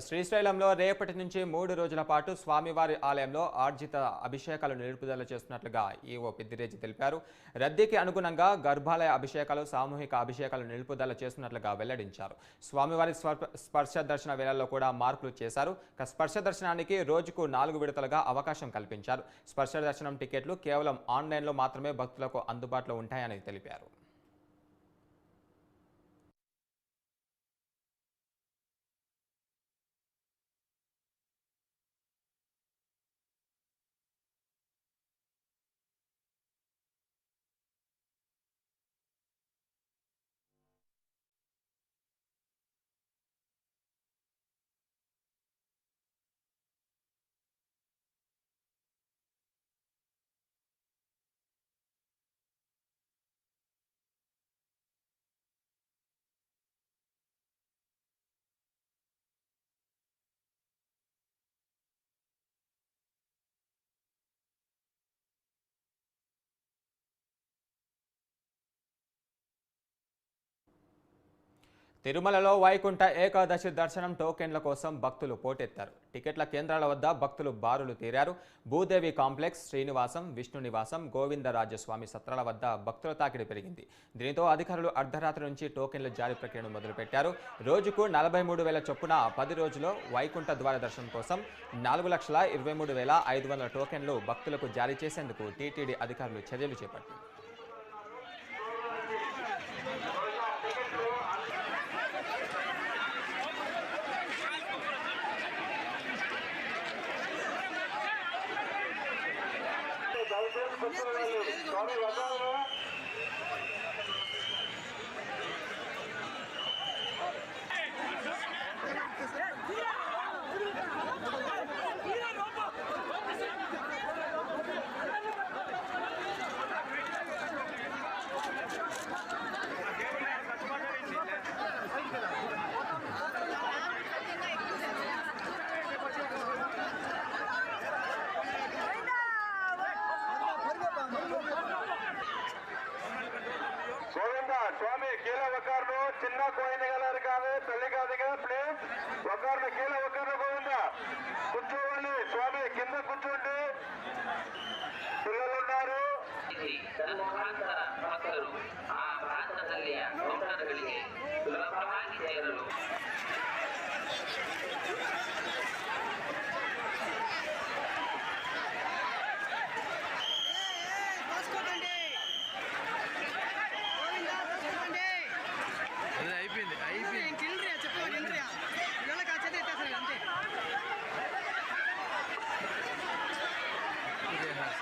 శ్రీశైలంలో రేపటి నుంచి మూడు రోజుల పాటు స్వామివారి ఆలయంలో ఆర్జిత అభిషేకాలు నిలుపుదల చేస్తున్నట్లుగా ఈవో పెద్దిరేజి తెలిపారు. రద్దీకి అనుగుణంగా గర్భాలయ అభిషేకాలు సామూహిక అభిషేకాలు నిలుపుదల చేస్తున్నట్లుగా వెల్లడించారు. స్వామివారి స్పర్శ దర్శన వేళల్లో కూడా మార్పులు చేశారు. స్పర్శ దర్శనానికి రోజుకు నాలుగు విడతలుగా అవకాశం కల్పించారు. స్పర్శ దర్శనం టికెట్లు కేవలం ఆన్లైన్లో మాత్రమే భక్తులకు అందుబాటులో ఉంటాయని తెలిపారు. తిరుమలలో వైకుంఠ ఏకాదశి దర్శనం టోకెన్ల కోసం భక్తులు పోటెత్తారు. టికెట్ల కేంద్రాల వద్ద భక్తులు బారులు తీరారు. భూదేవి కాంప్లెక్స్ శ్రీనివాసం విష్ణు నివాసం గోవిందరాజస్వామి సత్రాల వద్ద భక్తుల తాకిడి పెరిగింది. దీనితో అధికారులు అర్ధరాత్రి నుంచి టోకెన్ల జారీ ప్రక్రియను మొదలుపెట్టారు. రోజుకు నలభై మూడు వేల చొప్పున పది రోజుల్లో వైకుంఠ ద్వార దర్శనం కోసం నాలుగు లక్షల ఇరవై మూడు వేల ఐదు వందల టోకెన్లు భక్తులకు జారీ చేసేందుకు టీటీడీ అధికారులు చర్యలు చేపట్టారు đi bà con ơi చిన్న కోయిన గలరు కాదు తల్లి కాదు కదా ప్లీజ్ ఒకరిని కీల ఒకరు గోవింద కూర్చోవాలి స్వామి కింద కూర్చోండి. పిల్లలు